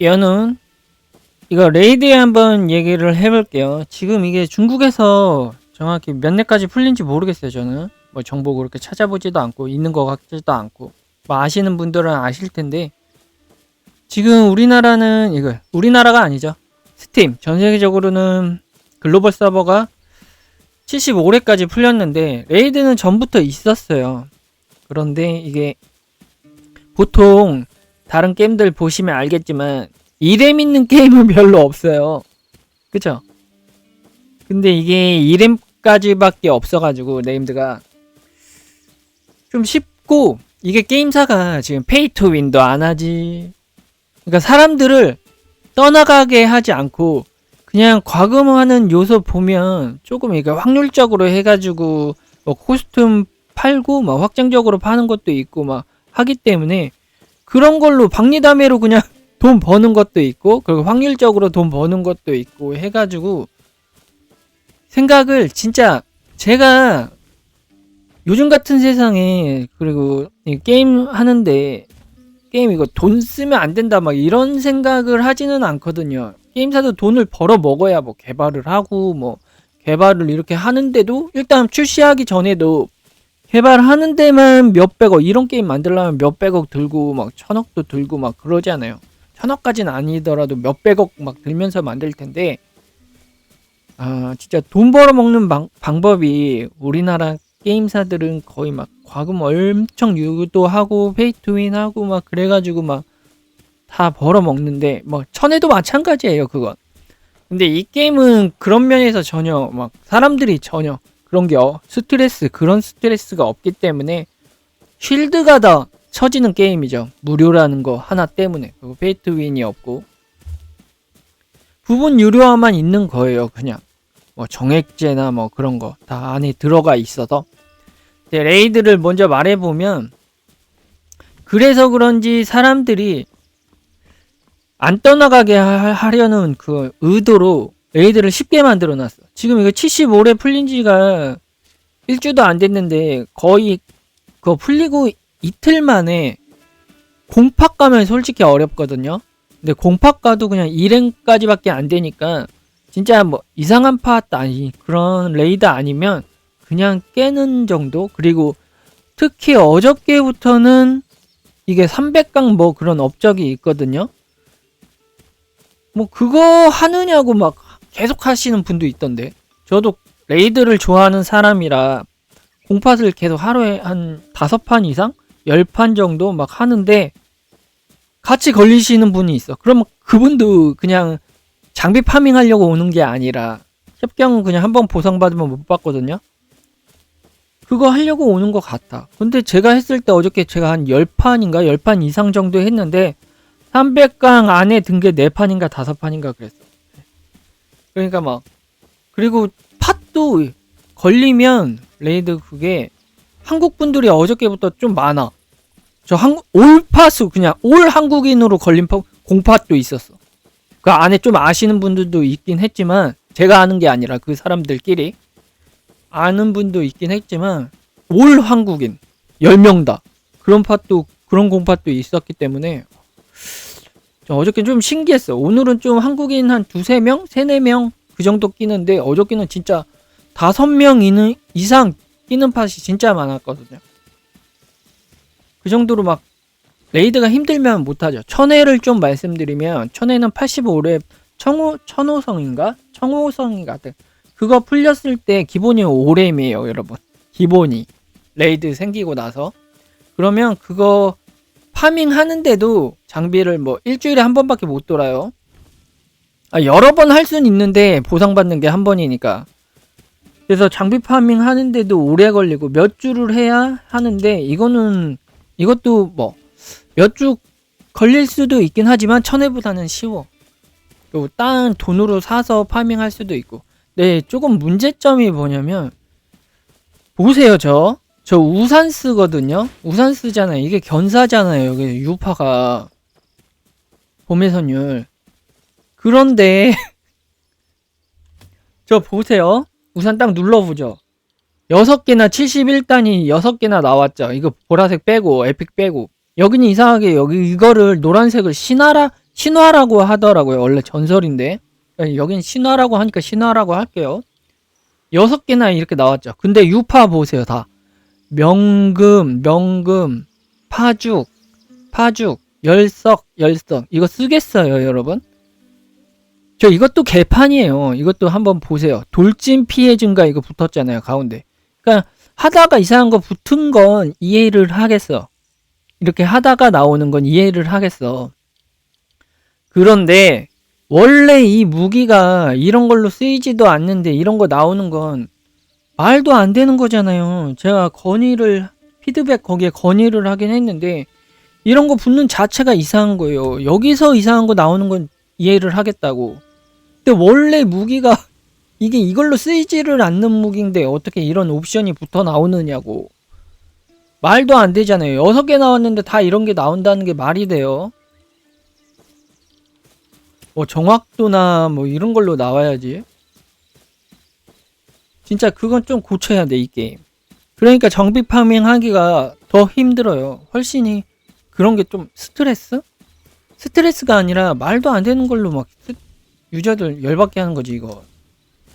여는 이거 레이드에 한번 얘기를 해볼게요. 지금 이게 중국에서 정확히 몇 년까지 풀린지 모르겠어요. 저는 뭐 정보 그렇게 찾아보지도 않고 있는 것 같지도 않고 뭐 아시는 분들은 아실 텐데 지금 우리나라는 이거 우리나라가 아니죠. 스팀 전 세계적으로는 글로벌 서버가 75회까지 풀렸는데 레이드는 전부터 있었어요. 그런데 이게 보통 다른 게임들 보시면 알겠지만 이렘 있는 게임은 별로 없어요. 그쵸? 근데 이게 이렘까지밖에 없어가지고 네임드가 좀 쉽고 이게 게임사가 지금 페이 투 윈도 안 하지. 그러니까 사람들을 떠나가게 하지 않고 그냥 과금하는 요소 보면 조금 이게 확률적으로 해가지고 뭐 코스튬 팔고 막 확정적으로 파는 것도 있고 막 하기 때문에 그런 걸로 박리담회로 그냥 돈 버는 것도 있고 그리고 확률적으로 돈 버는 것도 있고 해가지고 생각을 진짜 제가 요즘 같은 세상에 그리고 이 게임 하는데 게임 이거 돈 쓰면 안 된다 막 이런 생각을 하지는 않거든요. 게임사도 돈을 벌어 먹어야 뭐 개발을 하고 뭐 개발을 이렇게 하는데도 일단 출시하기 전에도 개발하는 데만 몇백억 이런 게임 만들려면 몇백억 들고 막 천억도 들고 막 그러잖아요. 천억까지는 아니더라도 몇백억 막 들면서 만들 텐데 아 진짜 돈 벌어먹는 방, 방법이 우리나라 게임사들은 거의 막 과금 엄청 유도하고 페이투윈하고 막 그래가지고 막 다 벌어먹는데 뭐 천에도 마찬가지예요 그건 근데 이 게임은 그런 면에서 전혀 막 사람들이 전혀 그런 게 어, 스트레스 그런 스트레스가 없기 때문에 쉴드가 더 처지는 게임이죠. 무료라는 거 하나 때문에 그리고 페이트 윈이 없고 부분 유료화만 있는 거예요. 그냥 뭐 정액제나 뭐 그런 거 다 안에 들어가 있어서 레이드를 먼저 말해보면 그래서 그런지 사람들이 안 떠나가게 하- 하려는 그 의도로 레이드를 쉽게 만들어 놨어. 지금 이거 75회 풀린 지가 일주도 안 됐는데 거의 그거 풀리고 이틀 만에 공팍 가면 솔직히 어렵거든요. 근데 공팍 가도 그냥 1랭까지밖에 안 되니까 진짜 뭐 이상한 팟 아니 그런 레이드 아니면 그냥 깨는 정도 그리고 특히 어저께부터는 이게 300강 뭐 그런 업적이 있거든요. 뭐 그거 하느냐고 막 계속 하시는 분도 있던데. 저도 레이드를 좋아하는 사람이라 공팟을 계속 하루에 한 다섯 판 이상? 열 판 정도 막 하는데 같이 걸리시는 분이 있어. 그러면 그분도 그냥 장비 파밍 하려고 오는 게 아니라 협경은 그냥 한 번 보상받으면 못 받거든요. 그거 하려고 오는 것 같아. 근데 제가 했을 때 어저께 제가 한 10판인가? 10판 이상 정도 했는데 300강 안에 든 게 4판인가 5판인가 그랬어 그러니까 막 그리고 팟도 걸리면 레이드 그게 한국 분들이 어저께부터 좀 많아. 저 한국 올 팟수 그냥 올 한국인으로 걸린 파, 공팟도 있었어. 그 안에 좀 아시는 분들도 있긴 했지만 제가 아는 게 아니라 그 사람들끼리 아는 분도 있긴 했지만 올 한국인 10명 다 그런 팟도 그런 공팟도 있었기 때문에 저 어저께 좀 신기했어. 오늘은 좀 한국인 한 두세 명, 세네 명 그 정도 끼는데 어저께는 진짜 다섯 명 이상 끼는 팟이 진짜 많았거든요. 그 정도로 막 레이드가 힘들면 못하죠. 천회를 좀 말씀드리면 천회는 85렙 청호 천호성인가 청호성인가 그거 풀렸을 때 기본이 5렙이에요, 여러분. 기본이 레이드 생기고 나서 그러면 그거 파밍 하는데도 장비를 뭐 일주일에 한 번밖에 못 돌아요. 아, 여러 번 할 수는 있는데 보상받는 게 한 번이니까. 그래서 장비 파밍 하는데도 오래 걸리고 몇 주를 해야 하는데 이거는 이것도 뭐 몇 주 걸릴 수도 있긴 하지만 천회보다는 쉬워. 그리고 딴 돈으로 사서 파밍할 수도 있고. 네, 조금 문제점이 뭐냐면 보세요, 저. 저 우산 쓰거든요. 우산 쓰잖아요. 이게 견사잖아요. 여기 유파가 봄의 선율. 그런데 저 보세요. 우산 딱 눌러보죠. 6개나 71단이 6개나 나왔죠. 이거 보라색 빼고 에픽 빼고. 여기는 이상하게 여기 이거를 노란색을 신하라 신화라고 하더라고요. 원래 전설인데. 여긴 신화라고 하니까 신화라고 할게요. 여섯 개나 이렇게 나왔죠. 근데 유파 보세요, 다. 명금, 명금, 파죽, 파죽, 열석, 열석. 이거 쓰겠어요, 여러분? 저 이것도 개판이에요. 이것도 한번 보세요. 돌진 피해 증가 이거 붙었잖아요, 가운데. 그러니까 하다가 이상한 거 붙은 건 이해를 하겠어. 이렇게 하다가 나오는 건 이해를 하겠어. 그런데 원래 이 무기가 이런 걸로 쓰이지도 않는데 이런 거 나오는 건 말도 안 되는 거잖아요. 제가 건의를 피드백 거기에 건의를 하긴 했는데 이런 거 붙는 자체가 이상한 거예요. 여기서 이상한 거 나오는 건 이해를 하겠다고. 근데 원래 무기가 이게 이걸로 쓰이지를 않는 무기인데 어떻게 이런 옵션이 붙어 나오느냐고. 말도 안 되잖아요. 여섯 개 나왔는데 다 이런 게 나온다는 게 말이 돼요. 뭐 정확도나 뭐 이런 걸로 나와야지. 진짜 그건 좀 고쳐야 돼, 이 게임. 그러니까 정비 파밍 하기가 더 힘들어요. 훨씬히 그런 게 좀 스트레스? 스트레스가 아니라 말도 안 되는 걸로 막 스- 유저들 열받게 하는 거지, 이거.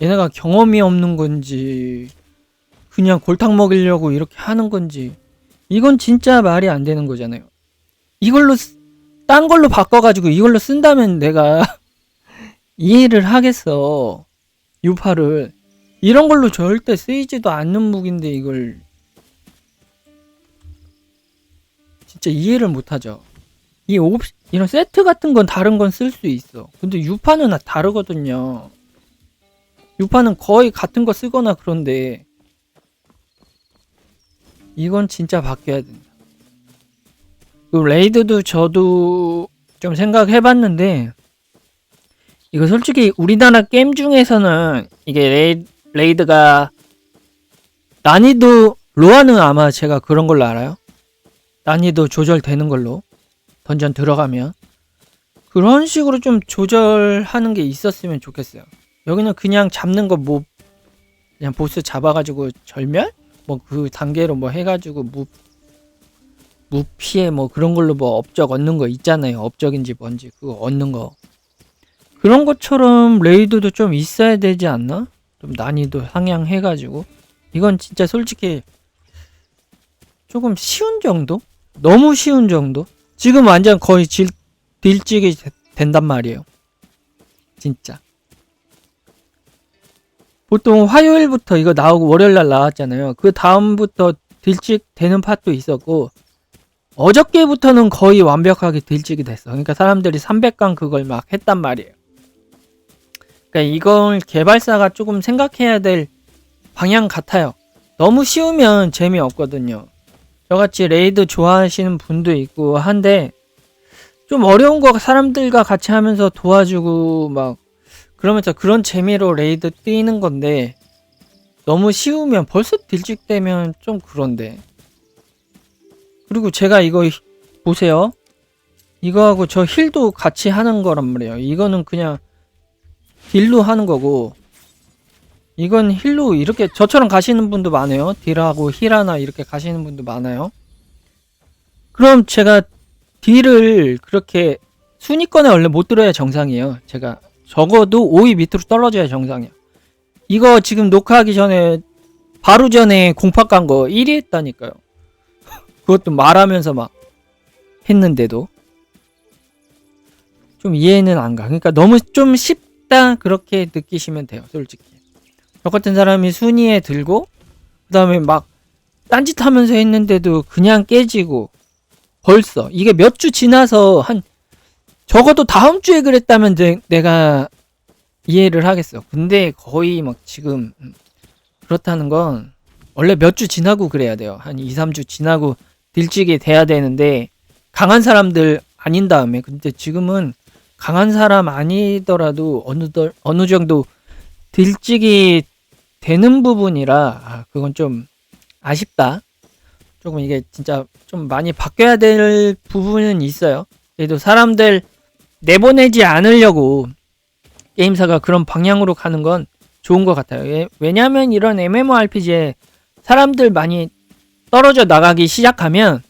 얘네가 경험이 없는 건지, 그냥 골탕 먹이려고 이렇게 하는 건지, 이건 진짜 말이 안 되는 거잖아요. 이걸로, 쓰- 딴 걸로 바꿔가지고 이걸로 쓴다면 내가 이해를 하겠어. 유파를. 이런 걸로 절대 쓰이지도 않는 무기인데 이걸 진짜 이해를 못하죠. 이 옵, 이런 세트 같은 건 다른 건 쓸 수 있어. 근데 유파는 다르거든요. 유파는 거의 같은 거 쓰거나 그런데 이건 진짜 바뀌어야 된다. 그 레이드도 저도 좀 생각해봤는데 이거 솔직히 우리나라 게임 중에서는 이게 레이, 레이드가 난이도 로아는 아마 제가 그런 걸로 알아요. 난이도 조절되는 걸로 던전 들어가면 그런 식으로 좀 조절하는 게 있었으면 좋겠어요. 여기는 그냥 잡는 거 뭐 그냥 보스 잡아가지고 절멸 뭐 그 단계로 뭐 해가지고 무 무피해 뭐 그런 걸로 뭐 업적 얻는 거 있잖아요. 업적인지 뭔지 그거 얻는 거 그런 것처럼 레이드도 좀 있어야 되지 않나? 좀 난이도 상향해가지고 이건 진짜 솔직히 조금 쉬운 정도? 너무 쉬운 정도? 지금 완전 거의 질, 딜찍이 되- 된단 말이에요. 진짜. 보통 화요일부터 이거 나오고 월요일날 나왔잖아요. 그 다음부터 딜찍 되는 팟도 있었고 어저께부터는 거의 완벽하게 딜찍이 됐어. 그러니까 사람들이 300강 그걸 막 했단 말이에요. 그러니까 이걸 개발사가 조금 생각해야 될 방향 같아요. 너무 쉬우면 재미없거든요. 저같이 레이드 좋아하시는 분도 있고 한데 좀 어려운 거 사람들과 같이 하면서 도와주고 막 그러면서 그런 재미로 레이드 뛰는 건데 너무 쉬우면 벌써 딜찍되면 좀 그런데 그리고 제가 이거 히- 보세요 이거하고 저 힐도 같이 하는 거란 말이에요 이거는 그냥 딜로 하는 거고 이건 힐로 이렇게 저처럼 가시는 분도 많아요 딜하고 힐하나 이렇게 가시는 분도 많아요 그럼 제가 딜을 그렇게 순위권에 원래 못 들어야 정상이에요 제가 적어도 5위 밑으로 떨어져야 정상이야. 이거 지금 녹화하기 전에 바로 전에 공파 깐 거 1위 했다니까요. 그것도 말하면서 막 했는데도 좀 이해는 안 가. 그러니까 너무 좀 쉽 다 그렇게 느끼시면 돼요. 솔직히. 저 같은 사람이 순위에 들고 그 다음에 막 딴짓하면서 했는데도 그냥 깨지고 벌써 이게 몇 주 지나서 한 적어도 다음 주에 그랬다면 내, 내가 이해를 하겠어. 근데 거의 막 지금 음, 그렇다는 건 원래 몇 주 지나고 그래야 돼요. 한 2, 3주 지나고 딜찍이 돼야 되는데 강한 사람들 아닌 다음에 근데 지금은 강한 사람 아니더라도 어느 덜, 어느 정도 딜찍이 되는 부분이라 아, 그건 좀 아쉽다. 조금 이게 진짜 좀 많이 바뀌어야 될 부분은 있어요. 그래도 사람들 내보내지 않으려고 게임사가 그런 방향으로 가는 건 좋은 것 같아요. 예, 왜냐하면 이런 MMORPG에 사람들 많이 떨어져 나가기 시작하면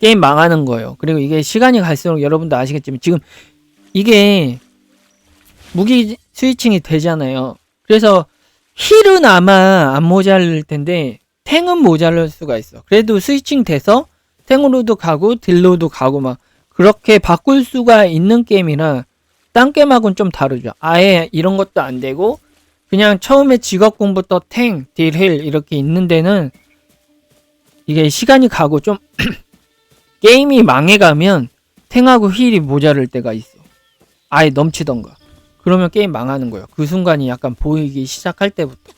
게임 망하는 거예요. 그리고 이게 시간이 갈수록 여러분도 아시겠지만 지금 이게 무기 스위칭이 되잖아요. 그래서 힐은 아마 안 모자랄 텐데 탱은 모자랄 수가 있어. 그래도 스위칭 돼서 탱으로도 가고 딜로도 가고 막 그렇게 바꿀 수가 있는 게임이라 딴 게임하고는 좀 다르죠. 아예 이런 것도 안 되고 그냥 처음에 직업군부터 탱, 딜, 힐 이렇게 있는 데는 이게 시간이 가고 좀 게임이 망해가면 탱하고 힐이 모자랄 때가 있어. 아예 넘치던가. 그러면 게임 망하는 거예요. 그 순간이 약간 보이기 시작할 때부터.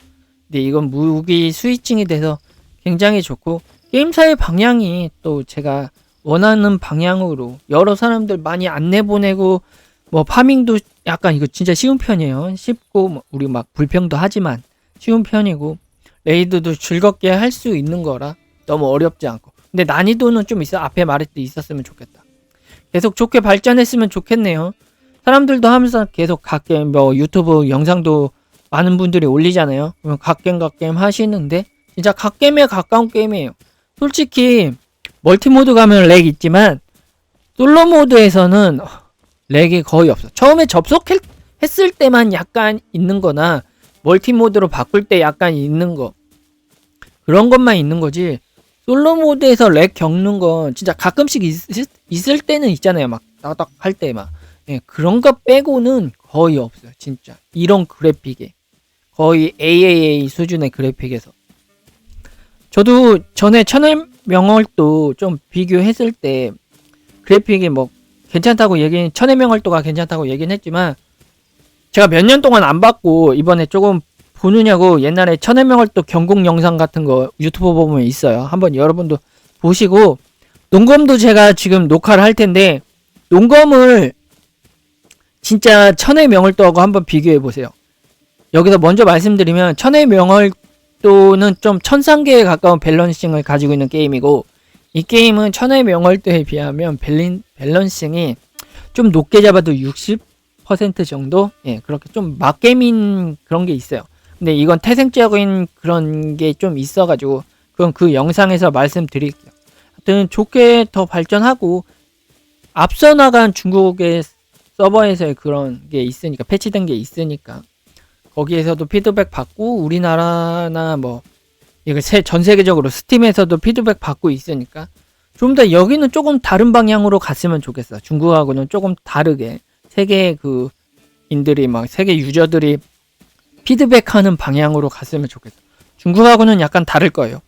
근데 이건 무기 스위칭이 돼서 굉장히 좋고 게임사의 방향이 또 제가 원하는 방향으로 여러 사람들 많이 안내 보내고 뭐 파밍도 약간 이거 진짜 쉬운 편이에요. 쉽고 뭐 우리 막 불평도 하지만 쉬운 편이고 레이드도 즐겁게 할 수 있는 거라 너무 어렵지 않고 근데 난이도는 좀 있어 앞에 말했듯이 있었으면 좋겠다. 계속 좋게 발전했으면 좋겠네요. 사람들도 하면서 계속 갓게임 뭐 유튜브 영상도 많은 분들이 올리잖아요. 그러면 갓게임 갓게임 하시는데 진짜 갓게임에 가까운 게임이에요. 솔직히 멀티 모드 가면 렉 있지만 솔로 모드에서는 렉이 거의 없어. 처음에 접속했을 때만 약간 있는 거나 멀티 모드로 바꿀 때 약간 있는 거 그런 것만 있는 거지 솔로 모드에서 렉 겪는 건 진짜 가끔씩 있, 있을 때는 있잖아요. 막 따닥 할 때만 예, 그런 거 빼고는 거의 없어요. 진짜 이런 그래픽에 거의 AAA 수준의 그래픽에서 저도 전에 천을 명월도 좀 비교했을 때 그래픽이 뭐 괜찮다고 얘기 천의 명월도가 괜찮다고 얘기는 했지만 제가 몇 년 동안 안 봤고 이번에 조금 보느냐고 옛날에 천의 명월도 경공 영상 같은 거 유튜브 보면 있어요. 한번 여러분도 보시고 농검도 제가 지금 녹화를 할 텐데 농검을 진짜 천의 명월도하고 한번 비교해 보세요. 여기서 먼저 말씀드리면 천의 명월도는 좀 천상계에 가까운 밸런싱을 가지고 있는 게임이고 이 게임은 천의 명월도에 비하면 밸린, 밸런싱이 좀 높게 잡아도 60% 정도 예 그렇게 좀 막게임인 그런 게 있어요. 근데 이건 태생적인 그런 게 좀 있어가지고 그건 그 영상에서 말씀드릴게요. 하여튼 좋게 더 발전하고 앞서 나간 중국의 서버에서의 그런 게 있으니까 패치된 게 있으니까 거기에서도 피드백 받고 우리나라나 뭐 이거 세, 전 세계적으로 스팀에서도 피드백 받고 있으니까 좀 더 여기는 조금 다른 방향으로 갔으면 좋겠어. 중국하고는 조금 다르게 세계 그 인들이 막 세계 유저들이 피드백하는 방향으로 갔으면 좋겠어. 중국하고는 약간 다를 거예요.